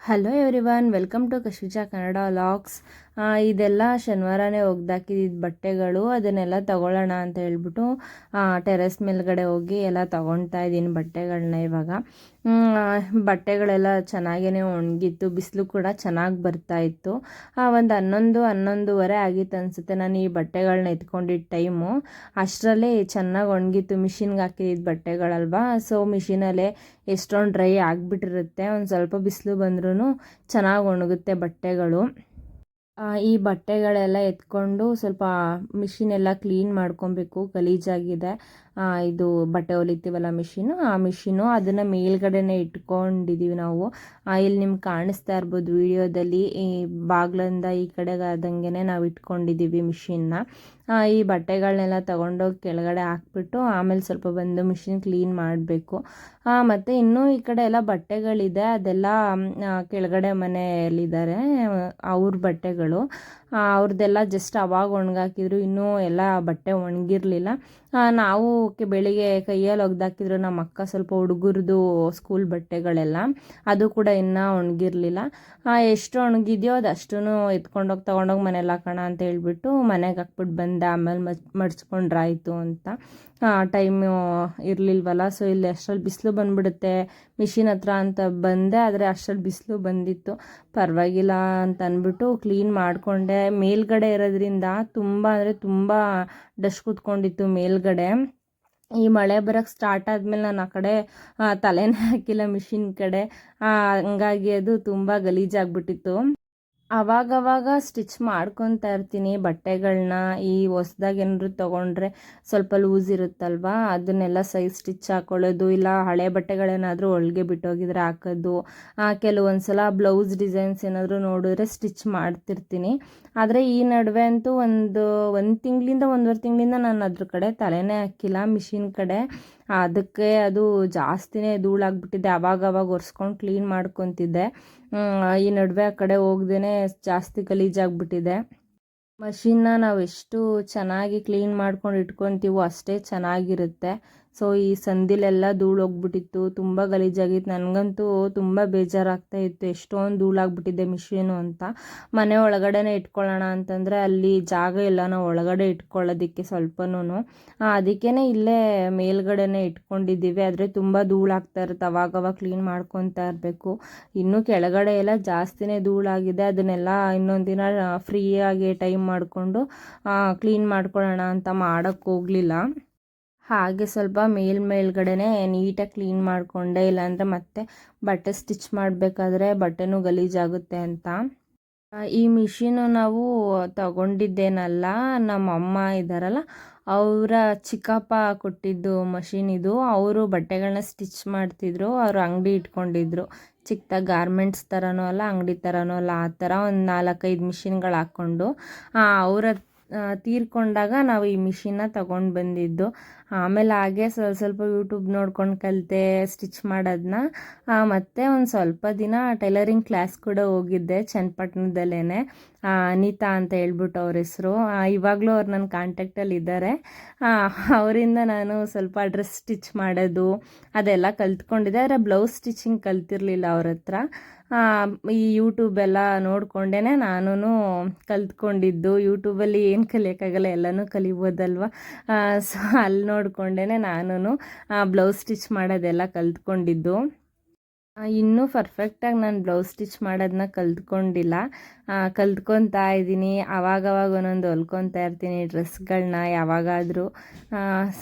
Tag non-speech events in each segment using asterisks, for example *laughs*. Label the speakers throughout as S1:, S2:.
S1: Hello everyone welcome to Kashvija Kannada vlogs ಇದೆಲ್ಲ ಶನಿವಾರನೇ ಒಗ್ದಾಕಿದ್ದು ಬಟ್ಟೆಗಳು, ಅದನ್ನೆಲ್ಲ ತಗೊಳ್ಳೋಣ ಅಂತ ಹೇಳ್ಬಿಟ್ಟು ಟೆರೆಸ್ ಮೇಲ್ಗಡೆ ಹೋಗಿ ಎಲ್ಲ ತಗೊಳ್ತಾ ಇದ್ದೀನಿ ಬಟ್ಟೆಗಳನ್ನ ಇವಾಗ. ಬಟ್ಟೆಗಳೆಲ್ಲ ಚೆನ್ನಾಗೇ ಒಣಗಿತ್ತು, ಬಿಸಿಲು ಕೂಡ ಚೆನ್ನಾಗಿ ಬರ್ತಾ ಇತ್ತು. ಒಂದು ಹನ್ನೊಂದು, ಹನ್ನೊಂದುವರೆ ಆಗಿತ್ತು ಅನಿಸುತ್ತೆ ನಾನು ಈ ಬಟ್ಟೆಗಳನ್ನ ಎತ್ಕೊಂಡಿದ್ದ ಟೈಮು. ಅಷ್ಟರಲ್ಲೇ ಚೆನ್ನಾಗಿ ಒಣಗಿತ್ತು, ಮಿಷಿನ್ಗೆ ಹಾಕಿದ್ದು ಬಟ್ಟೆಗಳಲ್ವಾ. ಸೊ ಮಿಷಿನಲ್ಲೇ ಎಷ್ಟೊಂದು ಡ್ರೈ ಆಗಿಬಿಟ್ಟಿರುತ್ತೆ, ಒಂದು ಸ್ವಲ್ಪ ಬಿಸಿಲು ಬಂದ್ರೂ ಚೆನ್ನಾಗಿ ಒಣಗುತ್ತೆ ಬಟ್ಟೆಗಳು. ಈ ಬಟ್ಟೆಗಳೆಲ್ಲ ಎತ್ಕೊಂಡು ಸ್ವಲ್ಪ ಮಿಷಿನೆಲ್ಲ ಕ್ಲೀನ್ ಮಾಡ್ಕೊಬೇಕು, ಗಲೀಜಾಗಿದೆ. ಇದು ಬಟ್ಟೆ ಹೊಲಿತೀವಲ್ಲ ಮಿಷಿನು, ಆ ಮಿಷಿನು ಅದನ್ನು ಮೇಲ್ಗಡೆನೆ ಇಟ್ಕೊಂಡಿದ್ದೀವಿ ನಾವು. ಇಲ್ಲಿ ನಿಮ್ಗೆ ಕಾಣಿಸ್ತಾ ಇರ್ಬೋದು ವಿಡಿಯೋದಲ್ಲಿ, ಈ ಬಾಗ್ಲಿಂದ ಈ ಕಡೆಗೆ ಆದಂಗೆ ನಾವು ಇಟ್ಕೊಂಡಿದ್ದೀವಿ ಮಿಷಿನ್ನ. ಈ ಬಟ್ಟೆಗಳನ್ನೆಲ್ಲ ತೊಗೊಂಡೋಗಿ ಕೆಳಗಡೆ ಹಾಕ್ಬಿಟ್ಟು ಆಮೇಲೆ ಸ್ವಲ್ಪ ಬಂದು ಮಿಷಿನ್ ಕ್ಲೀನ್ ಮಾಡಬೇಕು. ಮತ್ತು ಇನ್ನೂ ಈ ಕಡೆ ಎಲ್ಲ ಬಟ್ಟೆಗಳಿದೆ, ಅದೆಲ್ಲ ಕೆಳಗಡೆ ಮನೆಯಲ್ಲಿದ್ದಾರೆ, ಅವ್ರ ಬಟ್ಟೆಗಳು. ಅವ್ರದ್ದೆಲ್ಲ ಜಸ್ಟ್ ಅವಾಗ ಒಣಗಾಕಿದ್ರು, ಇನ್ನೂ ಎಲ್ಲ ಬಟ್ಟೆ ಒಣಗಿರಲಿಲ್ಲ. ನಾವು ಬೆಳಿಗ್ಗೆ ಕೈಯಲ್ಲಿ ಒಗ್ದಾಕಿದ್ರು ನಮ್ಮ ಅಕ್ಕ ಸ್ವಲ್ಪ ಹುಡುಗರದು ಸ್ಕೂಲ್ ಬಟ್ಟೆಗಳೆಲ್ಲ, ಅದು ಕೂಡ ಇನ್ನೂ ಒಣಗಿರಲಿಲ್ಲ. ಎಷ್ಟು ಒಣಗಿದೆಯೋ ಅದು ಅಷ್ಟೂ ಎತ್ಕೊಂಡೋಗಿ ತೊಗೊಂಡೋಗಿ ಮನೇಲಿ ಹಾಕೋಣ ಅಂತ ಹೇಳ್ಬಿಟ್ಟು ಮನೆಗೆ ಹಾಕ್ಬಿಟ್ಟು ಬಂದೆ. ಆಮೇಲೆ ಮಚ್ ಮಡಿಸ್ಕೊಂಡ್ರಾಯ್ತು ಅಂತ. ಟೈಮು ಇರಲಿಲ್ವಲ್ಲ ಸೊ ಇಲ್ಲಿ ಅಷ್ಟರಲ್ಲಿ ಬಿಸಿಲು ಬಂದ್ಬಿಡುತ್ತೆ. ಮಿಷಿನ್ ಹತ್ರ ಅಂತ ಬಂದೆ, ಆದರೆ ಅಷ್ಟರಲ್ಲಿ ಬಿಸಿಲು ಬಂದಿತ್ತು. ಪರವಾಗಿಲ್ಲ ಅಂತ ಅಂದ್ಬಿಟ್ಟು ಕ್ಲೀನ್ ಮಾಡಿಕೊಂಡೆ. ಮೇಲ್ಗಡೆ ಇರೋದ್ರಿಂದ ತುಂಬ, ಅಂದರೆ ತುಂಬ ಡಸ್ಟ್ ಕೂತ್ಕೊಂಡಿತ್ತು ಮೇಲ್ಗಡೆ. ಈ ಮಳೆ ಬರೋಕ್ಕೆ ಸ್ಟಾರ್ಟ್ ಆದಮೇಲೆ ನಾನು ಆ ಕಡೆ ತಲೆನೇ ಹಾಕಿಲ್ಲ ಮಿಷಿನ್ ಕಡೆ. ಹಂಗಾಗಿ ಅದು ತುಂಬ ಗಲೀಜಾಗ್ಬಿಟ್ಟಿತ್ತು. ಅವಾಗವಾಗ ಸ್ಟಿಚ್ ಮಾಡ್ಕೊತಾ ಇರ್ತೀನಿ. ಬಟ್ಟೆಗಳನ್ನ ಈ ಹೊಸ್ದಾಗಿ ಏನಾದ್ರು ತೊಗೊಂಡ್ರೆ ಸ್ವಲ್ಪ ಲೂಸ್ ಇರುತ್ತಲ್ವ? ಅದನ್ನೆಲ್ಲ ಸೈಜ್ ಸ್ಟಿಚ್ ಹಾಕೊಳ್ಳೋದು, ಇಲ್ಲ ಹಳೆ ಬಟ್ಟೆಗಳೇನಾದರೂ ಒಳಗೆ ಬಿಟ್ಟೋಗಿದ್ರೆ ಹಾಕೋದು. ಕೆಲವೊಂದು ಸಲ ಬ್ಲೌಸ್ ಡಿಸೈನ್ಸ್ ಏನಾದರೂ ನೋಡಿದ್ರೆ ಸ್ಟಿಚ್ ಮಾಡ್ತಿರ್ತೀನಿ. ಆದರೆ ಈ ನಡುವೆ ಅಂತೂ ಒಂದು ಒಂದು ತಿಂಗಳಿಂದ ಒಂದೂವರೆ ತಿಂಗಳಿಂದ ನಾನು ಅದ್ರ ಕಡೆ ತಲೆನೇ ಹಾಕಿಲ್ಲ ಮಿಷಿನ್ ಕಡೆ. ಅದಕ್ಕೆ ಅದು ಜಾಸ್ತಿನೇ ಧೂಳಾಗ್ಬಿಟ್ಟಿದೆ. ಅವಾಗವಾಗ ಅವಾಗ ಒರೆಸ್ಕೊಂಡು ಕ್ಲೀನ್ ಮಾಡ್ಕೊತಿದ್ದೆ. ಈ ನಡುವೆ ಆ ಕಡೆ ಹೋಗ್ದೇ ಜಾಸ್ತಿ ಗಲೀಜಾಗ್ಬಿಟ್ಟಿದೆ ಮಷಿನ್ನ ನಾವು ಎಷ್ಟು ಚೆನ್ನಾಗಿ ಕ್ಲೀನ್ ಮಾಡ್ಕೊಂಡು ಇಟ್ಕೊತೀವೋ ಅಷ್ಟೇ ಚೆನ್ನಾಗಿರುತ್ತೆ. ಸೊ ಈ ಸಂದಿಲೆಲ್ಲ ಧೂಳು ಹೋಗ್ಬಿಟ್ಟಿತ್ತು ತುಂಬ ಗಲೀಜಾಗಿತ್ತು. ನನಗಂತೂ ತುಂಬ ಬೇಜಾರಾಗ್ತಾ ಇತ್ತು, ಎಷ್ಟೊಂದು ಧೂಳಾಗ್ಬಿಟ್ಟಿದೆ ಮಿಷಿನು ಅಂತ. ಮನೆ ಒಳಗಡೆನೇ ಇಟ್ಕೊಳ್ಳೋಣ ಅಂತಂದರೆ ಅಲ್ಲಿ ಜಾಗ ಇಲ್ಲ, ನಾವು ಒಳಗಡೆ ಇಟ್ಕೊಳ್ಳೋದಕ್ಕೆ ಸ್ವಲ್ಪನೂ ಅದಕ್ಕೇ ಇಲ್ಲೇ ಮೇಲ್ಗಡೆನೇ ಇಟ್ಕೊಂಡಿದ್ದೀವಿ. ಆದರೆ ತುಂಬ ಧೂಳಾಗ್ತಾ ಇರುತ್ತೆ ಅವಾಗವಾಗ ಕ್ಲೀನ್ ಮಾಡ್ಕೊತಾ ಇರಬೇಕು. ಇನ್ನೂ ಕೆಳಗಡೆ ಎಲ್ಲ ಜಾಸ್ತಿನೇ ಧೂಳಾಗಿದೆ. ಅದನ್ನೆಲ್ಲ ಇನ್ನೊಂದು ದಿನ ಫ್ರೀಯಾಗಿ ಟೈಮ್ ಮಾಡಿಕೊಂಡು ಕ್ಲೀನ್ ಮಾಡ್ಕೊಳ್ಳೋಣ ಅಂತ ಮಾಡೋಕ್ಕೆ ಹೋಗಲಿಲ್ಲ. ಹಾಗೆ ಸ್ವಲ್ಪ ಮೇಲ್ ಮೇಲ್ಗಡೆನೆ ನೀಟಾಗಿ ಕ್ಲೀನ್ ಮಾಡಿಕೊಂಡೆ, ಇಲ್ಲಾಂದರೆ ಮತ್ತೆ ಬಟ್ಟೆ ಸ್ಟಿಚ್ ಮಾಡಬೇಕಾದ್ರೆ ಬಟ್ಟೆನೂ ಗಲೀಜಾಗುತ್ತೆ ಅಂತ. ಈ ಮಿಷಿನು ನಾವು ತಗೊಂಡಿದ್ದೇನಲ್ಲ ನಮ್ಮ ಅಮ್ಮ ಇದ್ದಾರಲ್ಲ, ಅವರ ಚಿಕ್ಕಪ್ಪ ಕೊಟ್ಟಿದ್ದು ಮಷಿನ್ ಇದು. ಅವರು ಬಟ್ಟೆಗಳನ್ನ ಸ್ಟಿಚ್ ಮಾಡ್ತಿದ್ರು, ಅವರು ಅಂಗಡಿ ಇಟ್ಕೊಂಡಿದ್ರು. ಚಿಕ್ಕದಾಗಿ ಗಾರ್ಮೆಂಟ್ಸ್ ಥರನೂ ಅಲ್ಲ, ಅಂಗಡಿ ಥರನೂ ಅಲ್ಲ, ಆ ಥರ ಒಂದು ನಾಲ್ಕೈದು ಮಿಷಿನ್ಗಳು ಹಾಕ್ಕೊಂಡು ಅವರ ತೀರ್ಕೊಂಡಾಗ ನಾವು ಈ ಮಿಷಿನ್ನ ತಗೊಂಡು ಬಂದಿದ್ದು. ಆಮೇಲೆ ಹಾಗೆ ಸ್ವಲ್ಪ ಸ್ವಲ್ಪ ಯೂಟ್ಯೂಬ್ ನೋಡ್ಕೊಂಡು ಕಲಿತೆ ಸ್ಟಿಚ್ ಮಾಡೋದನ್ನ ಮತ್ತು ಒಂದು ಸ್ವಲ್ಪ ದಿನ ಟೈಲರಿಂಗ್ ಕ್ಲಾಸ್ ಕೂಡ ಹೋಗಿದ್ದೆ ಚನ್ನಪಟ್ಟಣದಲ್ಲೇ ಅನಿತಾ ಅಂತ ಹೇಳ್ಬಿಟ್ಟು ಅವ್ರ ಹೆಸರು. ಇವಾಗಲೂ ಅವ್ರು ನನ್ನ ಕಾಂಟ್ಯಾಕ್ಟಲ್ಲಿ ಇದ್ದಾರೆ ಅವರಿಂದ ನಾನು ಸ್ವಲ್ಪ ಡ್ರೆಸ್ ಸ್ಟಿಚ್ ಮಾಡೋದು, ಅದೆಲ್ಲ ಕಲ್ತ್ಕೊಂಡಿದ್ದೆ. ಆದರೆ ಬ್ಲೌಸ್ ಸ್ಟಿಚಿಂಗ್ ಕಲ್ತಿರಲಿಲ್ಲ ಅವ್ರ ಹತ್ರ. ಈ ಯೂಟ್ಯೂಬೆಲ್ಲ ನೋಡಿಕೊಂಡೇ ನಾನು ಕಲ್ತ್ಕೊಂಡಿದ್ದು. ಯೂಟ್ಯೂಬಲ್ಲಿ ಏನು ಕಲಿಯೋಕ್ಕಾಗಲ್ಲ, ಎಲ್ಲನೂ ಕಲಿಬೋದಲ್ವ? ಸೊ ಅಲ್ಲಿ ನೋಡಿಕೊಂಡೇ ನಾನು ಬ್ಲೌಸ್ ಸ್ಟಿಚ್ ಮಾಡೋದೆಲ್ಲ ಕಲ್ತ್ಕೊಂಡಿದ್ದು. ಇನ್ನೂ ಪರ್ಫೆಕ್ಟಾಗಿ ನಾನು ಬ್ಲೌಸ್ ಸ್ಟಿಚ್ ಮಾಡೋದನ್ನ ಕಲ್ತ್ಕೊಂಡಿಲ್ಲ. ಕಲ್ತ್ಕೊತಾ ಇದ್ದೀನಿ. ಆವಾಗವಾಗ ಒಂದೊಂದು ಹೊಲ್ಕೊತಾ ಇರ್ತೀನಿ ಡ್ರೆಸ್ಗಳನ್ನ ಯಾವಾಗಾದರೂ.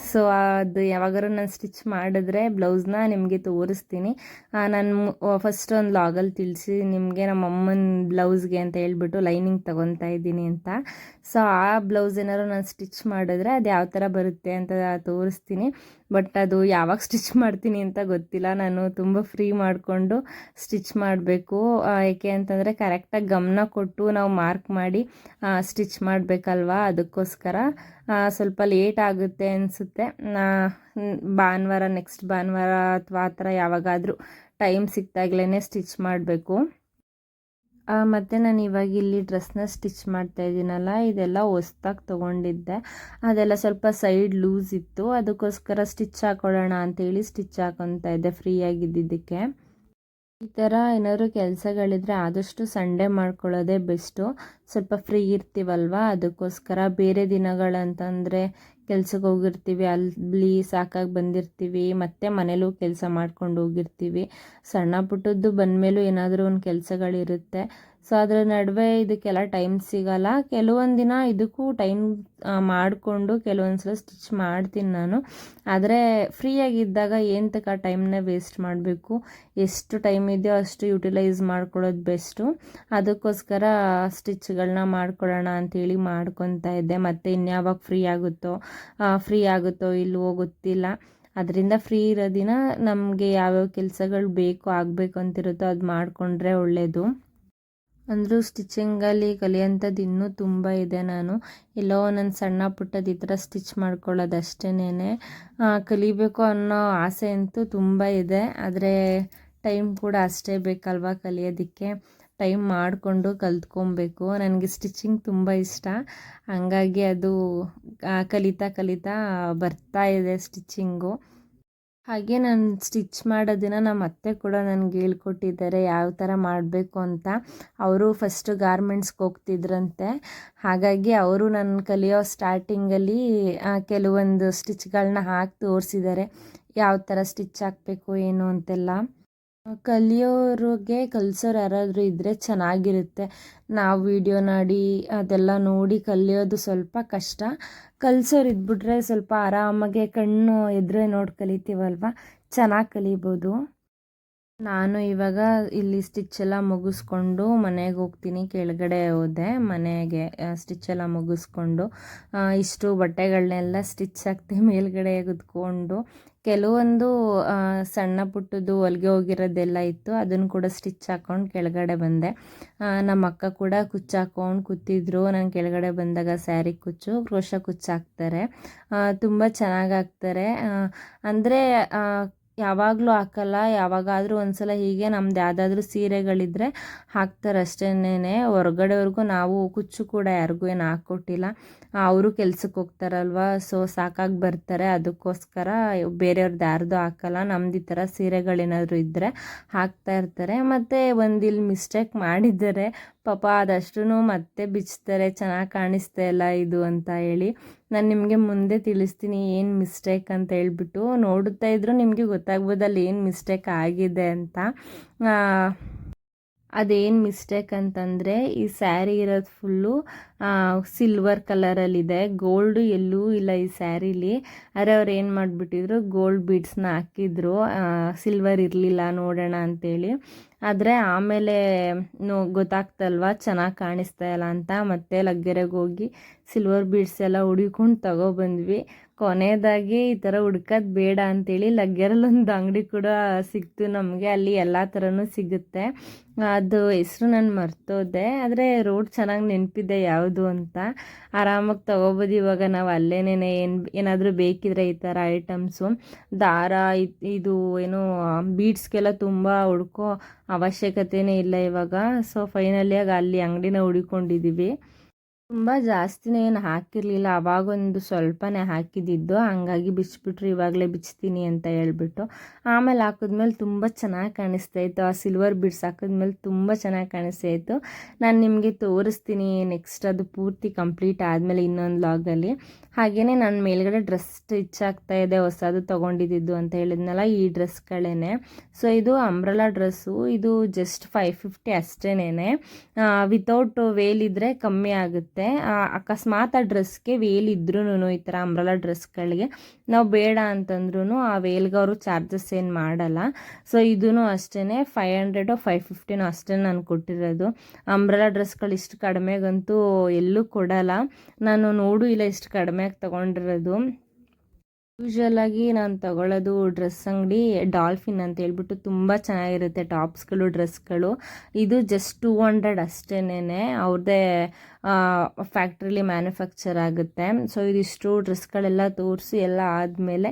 S1: ಸೊ ಅದು ಯಾವಾಗಾದ್ರೂ ನಾನು ಸ್ಟಿಚ್ ಮಾಡಿದ್ರೆ ಬ್ಲೌಸ್ನ ನಿಮಗೆ ತೋರಿಸ್ತೀನಿ. ನಾನು ಫಸ್ಟ್ ಒಂದು ಲಾಗಲ್ಲಿ ತಿಳಿಸಿ ನಿಮಗೆ ನಮ್ಮ ಅಮ್ಮನ ಬ್ಲೌಸ್ಗೆ ಅಂತ ಹೇಳ್ಬಿಟ್ಟು ಲೈನಿಂಗ್ ತೊಗೊತಾ ಇದ್ದೀನಿ ಅಂತ. ಸೊ ಆ ಬ್ಲೌಸ್ ಏನಾದ್ರು ನಾನು ಸ್ಟಿಚ್ ಮಾಡಿದ್ರೆ ಅದು ಯಾವ ಥರ ಬರುತ್ತೆ ಅಂತ ತೋರಿಸ್ತೀನಿ. ಬಟ್ ಅದು ಯಾವಾಗ ಸ್ಟಿಚ್ ಮಾಡ್ತೀನಿ ಅಂತ ಗೊತ್ತಿಲ್ಲ. ನಾನು ತುಂಬ ಫ್ರೀ ಮಾಡಿಕೊಂಡು ಸ್ಟಿಚ್ ಮಾಡಬೇಕು. ಏಕೆ ಅಂತಂದರೆ ಕರೆಕ್ಟಾಗಿ ಗಮನ ಕೊಟ್ಟು ನಾವು ಮಾರ್ಕ್ ಮಾಡಿ ಸ್ಟಿಚ್ ಮಾಡಬೇಕಲ್ವಾ? ಅದಕ್ಕೋಸ್ಕರ ಸ್ವಲ್ಪ ಲೇಟ್ ಆಗುತ್ತೆ ಅನಿಸುತ್ತೆ. ಭಾನುವಾರ ನೆಕ್ಸ್ಟ್ ಭಾನುವಾರ ಅಥವಾ ಆ ಥರ ಯಾವಾಗಾದರೂ ಟೈಮ್ ಸಿಕ್ತಾಗ್ಲೇ ಸ್ಟಿಚ್ ಮಾಡಬೇಕು. ಮತ್ತು ನಾನು ಇವಾಗ ಇಲ್ಲಿ ಡ್ರೆಸ್ನ ಸ್ಟಿಚ್ ಮಾಡ್ತಾ ಇದ್ದೀನಲ್ಲ ಇದೆಲ್ಲ ಹೊಸ್ದಾಗಿ ತೊಗೊಂಡಿದ್ದೆ. ಅದೆಲ್ಲ ಸ್ವಲ್ಪ ಸೈಡ್ ಲೂಸ್ ಇತ್ತು, ಅದಕ್ಕೋಸ್ಕರ ಸ್ಟಿಚ್ ಹಾಕೊಳ್ಳೋಣ ಅಂತೇಳಿ ಸ್ಟಿಚ್ ಹಾಕೊತಾ ಇದ್ದೆ ಫ್ರೀಯಾಗಿದ್ದಿದ್ದಕ್ಕೆ. ಈ ಥರ ಏನಾದರೂ ಕೆಲಸಗಳಿದ್ರೆ ಆದಷ್ಟು ಸಂಡೇ ಮಾಡ್ಕೊಳ್ಳೋದೇ ಬೆಸ್ಟು. ಸ್ವಲ್ಪ ಫ್ರೀ ಇರ್ತೀವಲ್ವ, ಅದಕ್ಕೋಸ್ಕರ ಬೇರೆ ದಿನಗಳಂತಂದರೆ ಕೆಲ್ಸಕ್ಕೆ ಹೋಗಿರ್ತೀವಿ, ಅಲ್ಲಿ ಸಾಕಾಗಿ ಬಂದಿರ್ತೀವಿ, ಮತ್ತು ಮನೇಲೂ ಕೆಲಸ ಮಾಡ್ಕೊಂಡು ಹೋಗಿರ್ತೀವಿ. ಸಣ್ಣ ಪುಟ್ಟದ್ದು ಬಂದಮೇಲೂ ಏನಾದರೂ ಒಂದು ಕೆಲಸಗಳಿರುತ್ತೆ. ಸೊ ಅದರ ನಡುವೆ ಇದಕ್ಕೆಲ್ಲ ಟೈಮ್ ಸಿಗಲ್ಲ. ಕೆಲವೊಂದು ದಿನ ಇದಕ್ಕೂ ಟೈಮ್ ಮಾಡಿಕೊಂಡು ಕೆಲವೊಂದು ಸಲ ಸ್ಟಿಚ್ ಮಾಡ್ತೀನಿ ನಾನು. ಆದರೆ ಫ್ರೀಯಾಗಿದ್ದಾಗ ಏನು ತಕ್ಕ ಟೈಮ್ನ ವೇಸ್ಟ್ ಮಾಡಬೇಕು? ಎಷ್ಟು ಟೈಮ್ ಇದೆಯೋ ಅಷ್ಟು ಯುಟಿಲೈಸ್ ಮಾಡ್ಕೊಳ್ಳೋದು ಬೆಸ್ಟು ಅದಕ್ಕೋಸ್ಕರ ಸ್ಟಿಚ್ಗಳನ್ನ ಮಾಡ್ಕೊಳ್ಳೋಣ ಅಂತೇಳಿ ಮಾಡ್ಕೊತಾ ಇದ್ದೆ. ಮತ್ತು ಇನ್ಯಾವಾಗ ಫ್ರೀ ಆಗುತ್ತೋ ಫ್ರೀ ಆಗುತ್ತೋ ಇಲ್ವೋ ಗೊತ್ತಿಲ್ಲ. ಅದರಿಂದ ಫ್ರೀ ಇರೋ ದಿನ ನಮಗೆ ಯಾವ್ಯಾವ ಕೆಲಸಗಳು ಬೇಕು, ಆಗಬೇಕು ಅಂತಿರುತ್ತೋ ಅದು ಮಾಡಿಕೊಂಡ್ರೆ ಒಳ್ಳೆಯದು ಅಂದರೂ ಸ್ಟಿಚಿಂಗಲ್ಲಿ ಕಲಿಯೋಂಥದ್ದು ಇನ್ನೂ ತುಂಬ ಇದೆ ನಾನು. ಎಲ್ಲೋ ಒಂದೊಂದು ಸಣ್ಣ ಪುಟ್ಟದ್ದು ಈ ಥರ ಸ್ಟಿಚ್ ಮಾಡ್ಕೊಳ್ಳೋದು ಅಷ್ಟೇನೆ ಕಲಿಬೇಕು ಅನ್ನೋ ಆಸೆ ಅಂತೂ ತುಂಬ ಇದೆ. ಆದರೆ ಟೈಮ್ ಕೂಡ ಅಷ್ಟೇ ಬೇಕಲ್ವಾ ಕಲಿಯೋದಕ್ಕೆ? ಟೈಮ್ ಮಾಡಿಕೊಂಡು ಕಲ್ತ್ಕೊಬೇಕು. ನನಗೆ ಸ್ಟಿಚಿಂಗ್ ತುಂಬ ಇಷ್ಟ. ಹಂಗಾಗಿ ಅದು ಕಲಿತಾ ಕಲಿತಾ ಬರ್ತಾ ಇದೆ ಸ್ಟಿಚಿಂಗು ಹಾಗೆ ನಾನು ಸ್ಟಿಚ್ ಮಾಡೋದನ್ನು ನಮ್ಮ ಅತ್ತೆ ಕೂಡ ನನಗೆ ಹೇಳ್ಕೊಟ್ಟಿದ್ದಾರೆ, ಯಾವ ಥರ ಮಾಡಬೇಕು ಅಂತ. ಅವರು ಫಸ್ಟು ಗಾರ್ಮೆಂಟ್ಸ್ಗೆ ಹೋಗ್ತಿದ್ರಂತೆ. ಹಾಗಾಗಿ ಅವರು ನನ್ನ ಕಲಿಯೋ ಸ್ಟಾರ್ಟಿಂಗಲ್ಲಿ ಕೆಲವೊಂದು ಸ್ಟಿಚ್ಗಳನ್ನ ಹಾಕಿ ತೋರಿಸಿದ್ದಾರೆ. ಯಾವ ಥರ ಸ್ಟಿಚ್ ಹಾಕಬೇಕು, ಏನು ಅಂತೆಲ್ಲ. ಕಲಿಯೋರಿಗೆ ಕಲಿಸೋರು ಯಾರಾದರೂ ಇದ್ದರೆ ಚೆನ್ನಾಗಿರುತ್ತೆ. ನಾವು ವಿಡಿಯೋ ನೋಡಿ ಅದೆಲ್ಲ ನೋಡಿ ಕಲಿಯೋದು ಸ್ವಲ್ಪ ಕಷ್ಟ. ಕಲಿಸೋರು ಇದ್ಬಿಟ್ರೆ ಸ್ವಲ್ಪ ಆರಾಮಾಗೆ ಕಣ್ಣು ಎದುರೇ ನೋಡಿ ಕಲಿತೀವಲ್ವ? ಚೆನ್ನಾಗಿ ಕಲಿಬೋದು. ನಾನು ಇವಾಗ ಇಲ್ಲಿ ಸ್ಟಿಚ್ ಎಲ್ಲ ಮುಗಿಸ್ಕೊಂಡು ಮನೆಗೆ ಹೋಗ್ತೀನಿ. ಕೆಳಗಡೆ ಹೋದೆ, ಮನೆಗೆ ಸ್ಟಿಚ್ ಎಲ್ಲ ಮುಗಿಸ್ಕೊಂಡು ಇಷ್ಟು ಬಟ್ಟೆಗಳನ್ನೆಲ್ಲ ಸ್ಟಿಚ್ ಹಾಕ್ತಿ *laughs* ಮೇಲ್ಗಡೆ ಕುತ್ಕೊಂಡು ಕೆಲವೊಂದು ಸಣ್ಣ ಪುಟ್ಟದ್ದು ಹೊಲಿಗೆ ಹೋಗಿರೋದೆಲ್ಲ ಇತ್ತು. ಅದನ್ನು ಕೂಡ ಸ್ಟಿಚ್ ಹಾಕ್ಕೊಂಡು ಕೆಳಗಡೆ ಬಂದೆ. ನಮ್ಮ ಅಕ್ಕ ಕೂಡ ಕುಚ್ಚು ಹಾಕ್ಕೊಂಡು ಕೂತಿದ್ರು. ನಾನು ಕೆಳಗಡೆ ಬಂದಾಗ ಸ್ಯಾರಿ ಕುಚ್ಚು ಕ್ರೋಶ ಕುಚ್ಚು ಹಾಕ್ತಾರೆ. ತುಂಬ ಚೆನ್ನಾಗಿ ಹಾಕ್ತಾರೆ. ಅಂದರೆ ಯಾವಾಗಲೂ ಹಾಕಲ್ಲ, ಯಾವಾಗಾದರೂ ಒಂದು ಸಲ ಹೀಗೆ ನಮ್ದು ಯಾವುದಾದ್ರೂ ಸೀರೆಗಳಿದ್ದರೆ ಹಾಕ್ತಾರೆ ಅಷ್ಟೇನೆ ಹೊರ್ಗಡೆವರೆಗೂ ನಾವು ಕುಚ್ಚು ಕೂಡ ಯಾರಿಗೂ ಏನು ಹಾಕ್ಕೊಟ್ಟಿಲ್ಲ. ಅವರು ಕೆಲ್ಸಕ್ಕೆ ಹೋಗ್ತಾರಲ್ವ? ಸೊ ಸಾಕಾಗಿ ಬರ್ತಾರೆ. ಅದಕ್ಕೋಸ್ಕರ ಬೇರೆಯವ್ರದ್ದು ಯಾರ್ದು ಹಾಕಲ್ಲ. ನಮ್ದು ಈ ಥರ ಸೀರೆಗಳೇನಾದರೂ ಇದ್ದರೆ ಹಾಕ್ತಾ ಇರ್ತಾರೆ. ಮತ್ತು ಒಂದು ಇಲ್ಲಿ ಮಿಸ್ಟೇಕ್ ಮಾಡಿದ್ದಾರೆ. ಪಾಪ ಅದಷ್ಟು ಮತ್ತೆ ಬಿಚ್ತಾರೆ. ಚೆನ್ನಾಗಿ ಕಾಣಿಸ್ತಾ ಇಲ್ಲ ಇದು ಅಂತ ಹೇಳಿ. ನಾನು ನಿಮಗೆ ಮುಂದೆ ತಿಳಿಸ್ತೀನಿ ಏನು ಮಿಸ್ಟೇಕ್ ಅಂತ ಹೇಳ್ಬಿಟ್ಟು. ನೋಡುತ್ತಾ ಇದ್ದರೂ ನಿಮಗೆ ಗೊತ್ತಾಗ್ಬೋದು ಅಲ್ಲಿ ಏನು ಮಿಸ್ಟೇಕ್ ಆಗಿದೆ ಅಂತ. ಅದೇನು ಮಿಸ್ಟೇಕ್ ಅಂತಂದರೆ ಈ ಸ್ಯಾರಿ ಇರೋದು ಫುಲ್ಲು ಸಿಲ್ವರ್ ಕಲರಲ್ಲಿದೆ ಗೋಲ್ಡು ಎಲ್ಲೂ ಇಲ್ಲ ಈ ಸ್ಯಾರಿಲಿ ಆದರೆ ಅವ್ರು ಏನು ಮಾಡಿಬಿಟ್ಟಿದ್ರು ಗೋಲ್ಡ್ ಬೀಡ್ಸ್ನ ಹಾಕಿದ್ರು. ಸಿಲ್ವರ್ ಇರಲಿಲ್ಲ ನೋಡೋಣ ಅಂತೇಳಿ. ಆದರೆ ಆಮೇಲೆ, ನೋ, ಗೊತ್ತಾಗ್ತಲ್ವ? ಚೆನ್ನಾಗಿ ಕಾಣಿಸ್ತಾ ಇಲ್ಲ ಅಂತ. ಮತ್ತೆ ಲಗ್ಗೆರೆಗೆ ಹೋಗಿ ಸಿಲ್ವರ್ ಬೀಡ್ಸ್ ಎಲ್ಲ ಹುಡುಕೊಂಡು ತಗೊಬಂದ್ವಿ ಕೊನೆಯದಾಗಿ ಈ ಥರ ಹುಡ್ಕೋದು ಬೇಡ ಅಂತೇಳಿ ಲಗ್ಗೆರಲ್ಲೊಂದು ಅಂಗಡಿ ಕೂಡ ಸಿಕ್ತು ನಮಗೆ, ಅಲ್ಲಿ ಎಲ್ಲ ಥರನೂ ಸಿಗುತ್ತೆ. ಅದು ಹೆಸರು ನಾನು ಮರ್ತೋದೆ, ಆದರೆ ರೋಡ್ ಚೆನ್ನಾಗಿ ನೆನಪಿದೆ ಯಾವುದು ಅಂತ. ಆರಾಮಾಗಿ ತೊಗೋಬೋದು ಇವಾಗ, ನಾವು ಅಲ್ಲೇನೇ ಏನು, ಏನಾದರೂ ಬೇಕಿದ್ರೆ ಈ ಥರ ಐಟಮ್ಸು ದಾರ, ಇದು ಏನು ಬೀಡ್ಸ್ಗೆಲ್ಲ ತುಂಬ ಹುಡ್ಕೋ ಅವಶ್ಯಕತೆಯೇ ಇಲ್ಲ ಇವಾಗ. ಸೊ ಫೈನಲಿಯಾಗಿ ಅಲ್ಲಿ ಅಂಗಡಿನ ಹುಡ್ಕೊಂಡಿದ್ದೀವಿ ತುಂಬ ಜಾಸ್ತಿನೇ ಏನು ಹಾಕಿರಲಿಲ್ಲ. ಅವಾಗೊಂದು ಸ್ವಲ್ಪನೇ ಹಾಕಿದ್ದಿದ್ದು ಹಂಗಾಗಿ ಬಿಚ್ಚಿಬಿಟ್ರು ಇವಾಗಲೇ ಬಿಚ್ತೀನಿ ಅಂತ ಹೇಳ್ಬಿಟ್ಟು. ಆಮೇಲೆ ಹಾಕಿದ್ಮೇಲೆ ತುಂಬ ಚೆನ್ನಾಗಿ ಕಾಣಿಸ್ತಾ ಇತ್ತು ಆ ಸಿಲ್ವರ್ ಬಿಡ್ಸ್ ಹಾಕಿದ್ಮೇಲೆ ತುಂಬ ಚೆನ್ನಾಗಿ ಕಾಣಿಸ್ತಾ ಇತ್ತು ನಾನು ನಿಮಗೆ ತೋರಿಸ್ತೀನಿ ನೆಕ್ಸ್ಟ್ ಅದು ಪೂರ್ತಿ ಕಂಪ್ಲೀಟ್ ಆದಮೇಲೆ ಇನ್ನೊಂದು ಲಾಗಲ್ಲಿ ಹಾಗೆಯೇ ನಾನು ಮೇಲ್ಗಡೆ ಡ್ರೆಸ್ ಸ್ಟಿಚ್ ಆಗ್ತಾ ಇದೆ. ಹೊಸದು ತೊಗೊಂಡಿದ್ದು ಅಂತ ಹೇಳಿದ್ನಲ್ಲ ಈ ಡ್ರೆಸ್ಗಳೇ ಸೊ ಇದು ಅಂಬ್ರಲಾ ಡ್ರೆಸ್ಸು ಇದು ಜಸ್ಟ್ ಫೈವ್ ಫಿಫ್ಟಿ ಅಷ್ಟೇನೆ ವಿತೌಟ್ ವೇಲ್ ಇದ್ದರೆ ಕಮ್ಮಿ ಆಗುತ್ತೆ. ಅಕಸ್ಮಾತ್ ಆ ಡ್ರೆಸ್ಗೆ ವೇಲ್ ಇದ್ರೂ ಈ ಥರ ಅಂಬ್ರಲಾ ಡ್ರೆಸ್ಗಳಿಗೆ ನಾವು ಬೇಡ ಅಂತಂದ್ರೂ ಆ ವೇಲ್ಗೆ ಅವರು ಚಾರ್ಜಸ್ ಏನು ಮಾಡಲ್ಲ. ಸೊ ಇದೂ ಅಷ್ಟೇ ಫೈವ್ ಹಂಡ್ರೆಡು ಫೈವ್ ಫಿಫ್ಟಿನೂ ಅಷ್ಟೇ ನಾನು ಕೊಟ್ಟಿರೋದು. ಅಂಬ್ರಲಾ ಡ್ರೆಸ್ಗಳು ಇಷ್ಟು ಕಡಿಮೆಗಂತೂ ಎಲ್ಲೂ ಕೊಡಲ್ಲ. ನಾನು ನೋಡು, ಇಲ್ಲ ಇಷ್ಟು ಕಡಿಮೆಗೆ ತೊಗೊಂಡಿರೋದು. ಯೂಶ್ವಲಾಗಿ ನಾನು ತಗೊಳ್ಳೋದು ಡ್ರೆಸ್ ಅಂಗಡಿ ಡಾಲ್ಫಿನ್ ಅಂತ ಹೇಳ್ಬಿಟ್ಟು ತುಂಬ ಚೆನ್ನಾಗಿರುತ್ತೆ ಟಾಪ್ಸ್ಗಳು ಡ್ರೆಸ್ಗಳು ಇದು ಜಸ್ಟ್ ಟೂ ಹಂಡ್ರೆಡ್ ಅಷ್ಟೇನೆ ಅವ್ರದ್ದೇ ಫ್ಯಾಕ್ಟ್ರಿಲಿ ಮ್ಯಾನುಫ್ಯಾಕ್ಚರ್ ಆಗುತ್ತೆ. ಸೊ ಇದಿಷ್ಟು ಡ್ರೆಸ್ಗಳೆಲ್ಲ ತೋರಿಸಿ ಎಲ್ಲ ಆದಮೇಲೆ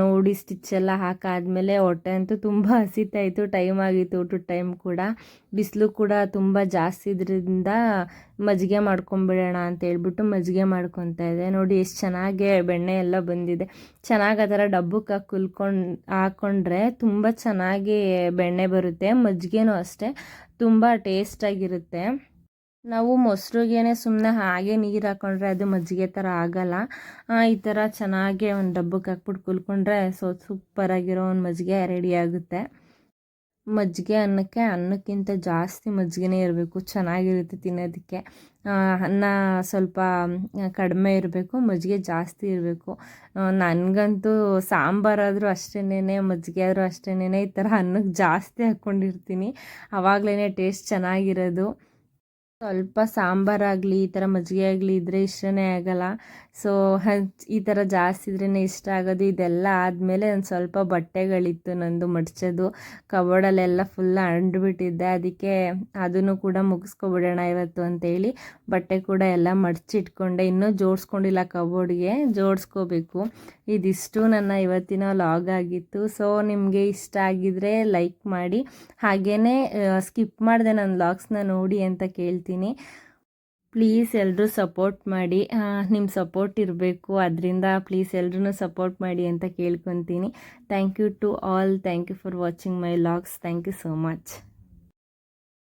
S1: ನೋಡಿ ಸ್ಟಿಚ್ ಎಲ್ಲ ಹಾಕಾದ್ಮೇಲೆ ಹೊಟ್ಟೆ ಅಂತೂ ತುಂಬ ಹಸಿತಾ ಇತ್ತು ಟೈಮ್ ಆಗಿತ್ತು ಊಟದ ಟೈಮ್ ಕೂಡ. ಬಿಸಿಲು ಕೂಡ ತುಂಬ ಜಾಸ್ತಿ ಇದ್ರಿಂದ ಮಜ್ಜಿಗೆ ಮಾಡ್ಕೊಂಬಿಡೋಣ ಅಂತ ಹೇಳ್ಬಿಟ್ಟು ಮಜ್ಜಿಗೆ ಮಾಡ್ಕೊತಾ ಇದೆ ನೋಡಿ ಎಷ್ಟು ಚೆನ್ನಾಗಿ ಬೆಣ್ಣೆ ಎಲ್ಲ ಬಂದಿದೆ. ಚೆನ್ನಾಗಿ ಆ ಥರ ಡಬ್ಬಕ್ಕೆ ಕುಲ್ಕೊಂಡು ಹಾಕ್ಕೊಂಡ್ರೆ ತುಂಬ ಚೆನ್ನಾಗಿ ಬೆಣ್ಣೆ ಬರುತ್ತೆ. ಮಜ್ಜಿಗೆನೂ ಅಷ್ಟೇ, ತುಂಬ ಟೇಸ್ಟಾಗಿರುತ್ತೆ. ನಾವು ಮೊಸರಿಗೇನೆ ಸುಮ್ಮನೆ ಹಾಗೆ ನೀರು ಹಾಕ್ಕೊಂಡ್ರೆ ಅದು ಮಜ್ಜಿಗೆ ಥರ ಆಗೋಲ್ಲ. ಈ ಥರ ಚೆನ್ನಾಗಿ ಒಂದು ಡಬ್ಬಕ್ಕೆ ಹಾಕ್ಬಿಟ್ಟು ಕುಲ್ಕೊಂಡ್ರೆ ಸೊ, ಸೂಪರಾಗಿರೋ ಒಂದು ಮಜ್ಜಿಗೆ ರೆಡಿ ಆಗುತ್ತೆ. ಮಜ್ಜಿಗೆ ಅನ್ನಕ್ಕೆ ಅನ್ನಕ್ಕಿಂತ ಜಾಸ್ತಿ ಮಜ್ಜಿಗೆನೇ ಇರಬೇಕು. ಚೆನ್ನಾಗಿರುತ್ತೆ ತಿನ್ನೋದಕ್ಕೆ. ಅನ್ನ ಸ್ವಲ್ಪ ಕಡಿಮೆ ಇರಬೇಕು, ಮಜ್ಜಿಗೆ ಜಾಸ್ತಿ ಇರಬೇಕು. ನನಗಂತೂ ಸಾಂಬಾರಾದರೂ ಅಷ್ಟೇನೇ ಮಜ್ಜಿಗೆ ಆದರೂ ಅಷ್ಟೇನೇ ಈ ಥರ ಅನ್ನಕ್ಕೆ ಜಾಸ್ತಿ ಹಾಕ್ಕೊಂಡಿರ್ತೀನಿ ಆವಾಗಲೇ ಟೇಸ್ಟ್ ಚೆನ್ನಾಗಿರೋದು. ಸ್ವಲ್ಪ ಸಾಂಬಾರಾಗಲಿ ಈ ಥರ ಮಜ್ಜಿಗೆ ಆಗಲಿ ಇದ್ದರೆ ಇಷ್ಟನೇ ಆಗೋಲ್ಲ. ಸೊ ಈ ಥರ ಜಾಸ್ತಿ ಇದ್ರೇ ಇಷ್ಟ ಆಗೋದು. ಇದೆಲ್ಲ ಆದಮೇಲೆ ಒಂದು ಸ್ವಲ್ಪ ಬಟ್ಟೆಗಳಿತ್ತು ನಂದು ಮಡ್ಚೋದು. ಕಬೋರ್ಡಲ್ಲೆಲ್ಲ ಫುಲ್ ಅಂಡ್ಬಿಟ್ಟಿದ್ದೆ ಅದಕ್ಕೆ ಅದನ್ನು ಕೂಡ ಮುಗಿಸ್ಕೊಬಿಡೋಣ ಇವತ್ತು ಅಂತೇಳಿ ಬಟ್ಟೆ ಕೂಡ ಎಲ್ಲ ಮಡಚಿಟ್ಕೊಂಡೆ. ಇನ್ನೂ ಜೋಡಿಸ್ಕೊಂಡಿಲ್ಲ ಕಬೋರ್ಡ್ಗೆ. ಜೋಡಿಸ್ಕೋಬೇಕು. ಇದಿಷ್ಟು ನನ್ನ ಇವತ್ತಿನ ಲಾಗ್ ಆಗಿತ್ತು. ಸೊ ನಿಮಗೆ ಇಷ್ಟ ಆಗಿದ್ರೆ ಲೈಕ್ ಮಾಡಿ. ಹಾಗೇ ಸ್ಕಿಪ್ ಮಾಡಿದೆ ನನ್ನ ಲಾಗ್ಸ್ನ ನೋಡಿ ಅಂತ ಕೇಳ್ತೀನಿ. ಪ್ಲೀಸ್ ಎಲ್ಲರೂ ಸಪೋರ್ಟ್ ಮಾಡಿ. ನಿಮ್ಮ ಸಪೋರ್ಟ್ ಇರಬೇಕು. ಅದರಿಂದ ಪ್ಲೀಸ್ ಎಲ್ಲರೂ ಸಪೋರ್ಟ್ ಮಾಡಿ ಅಂತ ಕೇಳ್ಕೊತೀನಿ. Thank you to all thank you for watching my vlogs thank you so much